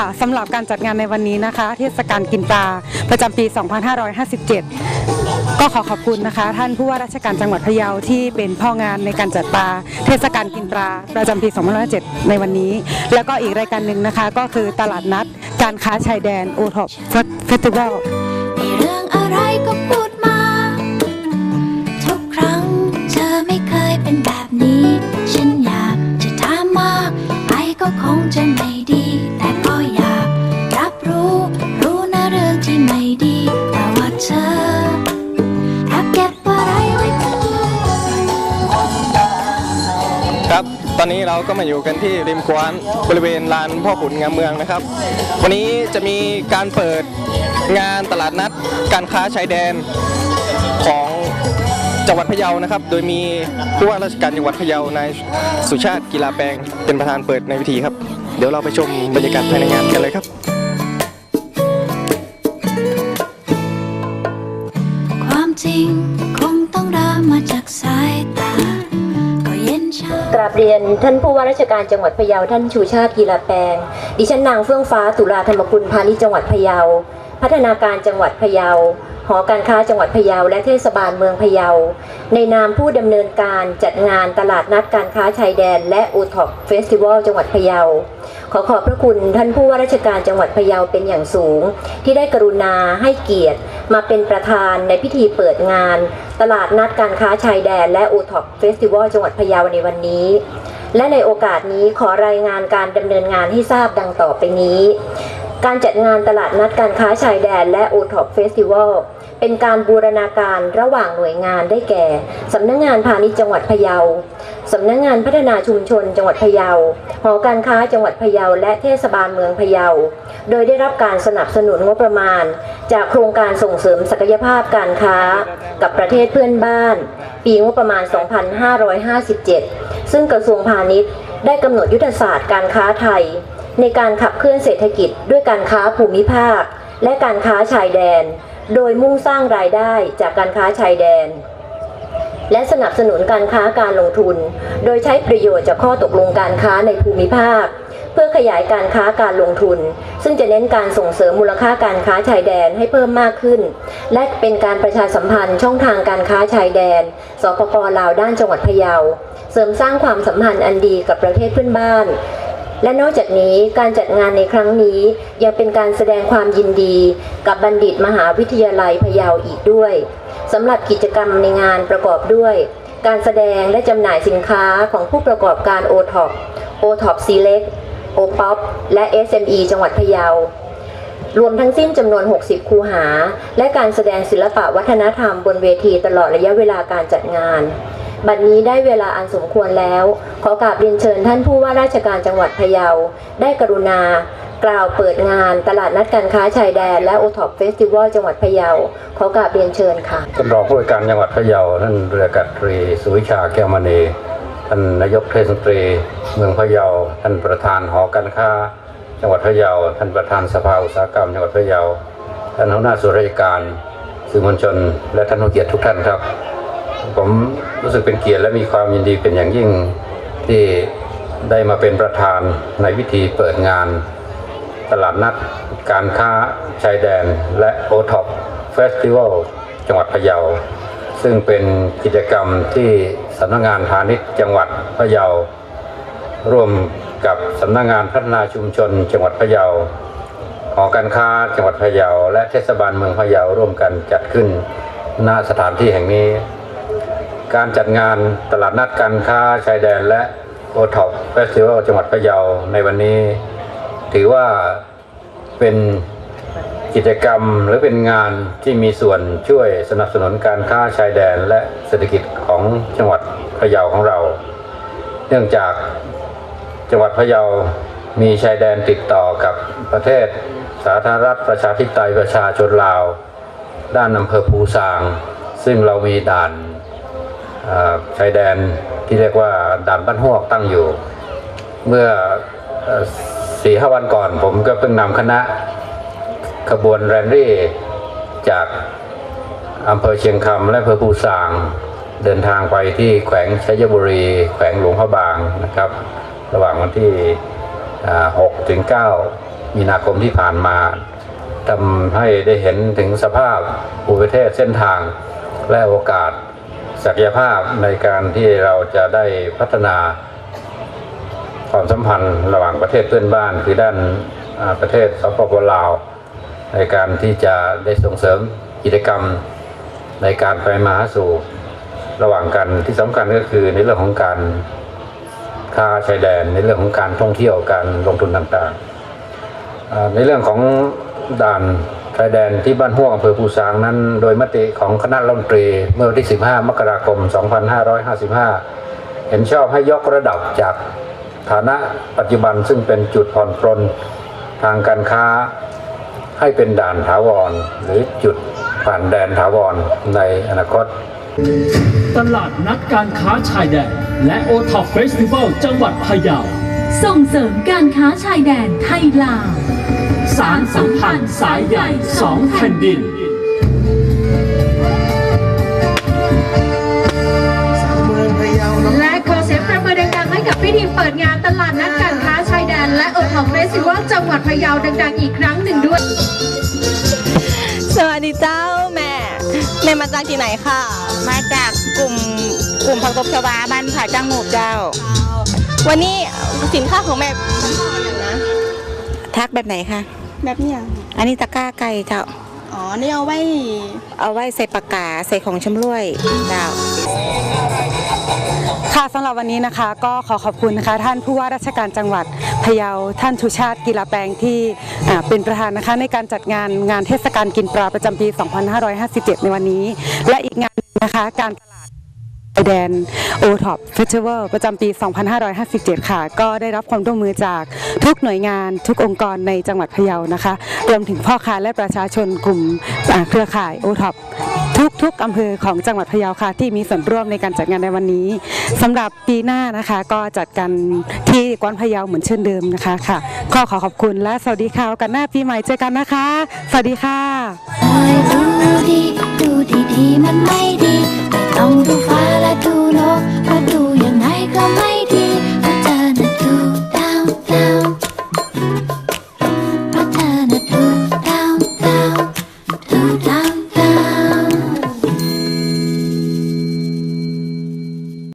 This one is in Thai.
ค่ะสำหรับการจัดงานในวันนี้นะคะ เทศกาลกินปลาประจำปี 2557 ก็ขอขอบคุณนะคะ ท่านผู้ว่าราชการจังหวัดพะเยาที่เป็นพ่องานในการจัดปลาเทศกาลกินปลาประจำปี 2557 ในวันนี้ แล้วก็อีกรายการหนึ่งนะคะ ก็คือตลาดนัดการค้าชายแดนโอท็อปเฟสติวัล ตอนนี้เราก็มาอยู่กันที่ริมกวานบริเวณลานพ่อขุนงามเมืองนะครับ วันนี้จะมีการเปิดงานตลาดนัด การค้าชายแดนของจังหวัดพะเยานะครับ โดยมีผู้ว่าราชการจังหวัดพะเยานายสุชาติกีฬาแปลงเป็นประธานเปิดในพิธีครับ เดี๋ยวเราไปชมบรรยากาศภายในงานกันเลยครับความจริงคง เรียนท่านผู้ว่าราชการจังหวัดพะเยาท่านชูชาติกีฬาแปลง ดิฉันนางเฟื่องฟ้าตุลาธรรมกุลพาณิชย์จังหวัดพะเยา พัฒนาการจังหวัดพะเยา หอการค้าจังหวัดพะเยา และเทศบาลเมืองพะเยา ในนามผู้ดำเนินการจัดงานตลาดนัดการค้าชายแดน และอูท็อปเฟสติวัลจังหวัดพะเยา ขอขอบพระคุณท่านผู้ว่าราชการจังหวัดพะเยาเป็นอย่างสูง ที่ได้กรุณาให้เกียรติมาเป็นประธานในพิธีเปิดงาน ตลาดนัดการค้าชายแดน และอูท็อปเฟสติวัลจังหวัดพะเยาในวันนี้ และในโอกาสนี้ขอรายงานการดำเนินงานให้ทราบดังต่อไปนี้ การจัดงานตลาดนัดการค้าชายแดน และโอท็อปเฟสติวัลเป็นการบูรณาการระหว่างหน่วยงานได้แก่ สำนักงานพาณิชย์จังหวัดพะเยา สำนักงานพัฒนาชุมชนจังหวัดพะเยา หอการค้าจังหวัดพะเยา และเทศบาลเมืองพะเยา โดยได้รับการสนับสนุนงบประมาณ จากโครงการส่งเสริมศักยภาพการค้ากับประเทศเพื่อนบ้าน ปีงบประมาณ 2557 ซึ่งกระทรวงพาณิชย์ได้กำหนดยุทธศาสตร์การค้าไทย ในการขับเคลื่อนเศรษฐกิจด้วยการค้าภูมิภาค และการค้าชายแดน โดยมุ่งสร้างรายได้จากการค้าชายแดน และสนับสนุนการค้าการลงทุน โดยใช้ประโยชน์จากข้อตกลงการค้าในภูมิภาค เพื่อขยายการค้าการลงทุน ซึ่งจะเน้นการส่งเสริมมูลค่าการค้าชายแดนให้เพิ่มมากขึ้น และเป็นการประชาสัมพันธ์ช่องทางการค้าชายแดน สปปลาวด้านจังหวัดพะเยา เสริมสร้างความสัมพันธ์อันดีกับประเทศเพื่อนบ้านและนอกจากนี้การจัดงานในครั้งนี้ ยังเป็นการแสดงความยินดี กับบัณฑิตมหาวิทยาลัยพะเยาอีกด้วยสำหรับกิจกรรมในงานประกอบด้วย การแสดงและจำหน่ายสินค้าของผู้ประกอบการ o t o p o t o p Select o p o p และ SME จังหวัดพะเยารวมทั้งสิ้นจำนวน 60 คูหา และการแสดงศิลปะวัฒนธรรมบนเวทีตลอดระยะเวลาการจัดงาน บัดนี้ได้เวลาอันสมควรแล้ว ขอกราบเรียนเชิญท่านผู้ว่าราชการจังหวัดพะเยา ได้กรุณา กล่าวเปิดงานตลาดนัดการค้าชายแดน และโอท็อปเฟสติวัลจังหวัดพะเยา ขอกราบเรียนเชิญค่ะท่านรองผู้ว่าการจังหวัดพะเยาท่านเรืออากาศตรีสุวิชาแก้วมณี ท่านนายกเทศมนตรี เมืองพะเยา ท่านประธานหอการค้า จังหวัดพะเยา ท่านประธานสภาอุตสาหกรรมจังหวัดพะเยา ท่านหัวหน้าส่วนราชการสื่อมวลชน และท่านผู้เกียรติทุกท่านครับ ผมรู้สึกเป็นเกียรติและมีความยินดีเป็นอย่างยิ่งที่ได้มาเป็นประธานในพิธีเปิดงาน ตลาดนัดการค้าชายแดนและโอท็อปเฟสติวัลจังหวัดพะเยา ซึ่งเป็นกิจกรรมที่ สำนักงานพาณิชย์จังหวัดพะเยา ร่วมกับสำนักงานพัฒนาชุมชน จังหวัดพะเยาหอการค้าจังหวัดพะเยา และเทศบาลเมืองพะเยาร่วมกันจัดขึ้นณสถานที่แห่งนี้ การจัดงานตลาดนัดการค้าชายแดนและโอท็อปเฟสติวัลจังหวัดพะเยาในวันนี้ ถือว่าเป็นกิจกรรมหรือเป็นงานที่มีส่วนช่วยสนับสนุนการค้าชายแดนและเศรษฐกิจ ของจังหวัดพะเยาของเรา เนื่องจากจังหวัดพะเยามีชายแดนติดต่อกับประเทศสาธารณรัฐประชาธิปไตยประชาชนลาว ด้านอำเภอภูซาง ซึ่งเรามีด่านชายแดนที่เรียกว่าด่านบ้านหวกตั้งอยู่ เมื่อสี่ห้าวันก่อนผมก็เพิ่งนำคณะขบวนแรนรี่จากอำเภอเชียงคำและอำเภอภูซาง เดินทางไปที่แขวงชัยบุรี แขวงหลวงพระบางนะครับ ระหว่างวันที่6ถึง9มีนาคมที่ผ่านมาทำให้ได้เห็นถึงสภาพภูมิประเทศเส้นทาง และโอกาสศักยภาพในการที่เราจะได้พัฒนาความสัมพันธ์ระหว่างประเทศเพื่อนบ้าน คือด้านประเทศสปปลาว ในการที่จะได้ส่งเสริมกิจกรรมในการไปมาหาสู่ ระหว่างกันที่สำคัญก็คือในเรื่องของการค้าชายแดนในเรื่องของการท่องเที่ยวการลงทุนต่างๆ ในเรื่องของด่านชายแดนที่บ้านห้วงอำเภอภูซางนั้น โดยมติของคณะรัฐมนตรีเมื่อวันที่ 15 มกราคม 2555 เห็นชอบให้ยกระดับจากฐานะปัจจุบันซึ่งเป็นจุดผ่อนปลนทางการค้าให้เป็นด่านถาวร หรือจุดผ่านแดนถาวรในอนาคต ตลาดนัดการค้าชายแดน และโอท็อปเฟสติวัลจังหวัดพะเยา ส่งเสริมการค้าชายแดนไทยลาว สารสัมพันธ์สายใหญ่สองแผ่นดินและขอเสียงประมือดังๆให้กับพิธีเปิดงานตลาดนัดการค้าชายแดน และโอท็อปเฟสติวัลจังหวัดพะเยาดังๆอีกครั้งหนึ่งด้วย สวัสดีเจ้าแม่แม่มาจากที่ไหนค่ะ มาจากกลุ่มกลุ่มผักตบชวาบ้านผาจ้างหมูเจ้า วันนี้สินค้าของแม่เป็นของอะไรนะทักแบบไหนคะ แบบเนี้ยอันนี้ตะกร้าไก่เจ้า อ๋อ นี่เอาไว้ เอาไว้ใส่ปากกา ใส่ของชำร่วยเจ้า ค่ะสำหรับวันนี้นะคะก็ขอขอบคุณนะคะ ท่านผู้ว่าราชการจังหวัดพะเยาท่านชูชาติกีฬาแปลงที่เป็นประธานนะคะในการจัดงานงานเทศกาลกินปลาประจำปี 2557 ในวันนี้ และอีกงานหนึ่งนะคะการตลาดแดนโอท็อปเฟสติวัลประจำปี 2557 ค่ะ ก็ได้รับความร่วมมือจากทุกหน่วยงานทุกองค์กรในจังหวัดพะเยานะคะ รวมถึงพ่อค้าและประชาชนกลุ่มเครือข่ายโอท็อป ทุกๆอำเภอของจังหวัดพะเยาค่ะ ที่มีส่วนร่วมในการจัดงานในวันนี้สำหรับปีหน้านะคะ ก็จัดกันที่กวนพะเยาเหมือนเช่นเดิมนะคะค่ะก็ขอขอบคุณและสวัสดีค่ะกันหน้าปีใหม่เจอกันนะคะ สวัสดีค่ะดูดีดูดีมันไม่ดีไม่ต้องดูฟ้าและดูนก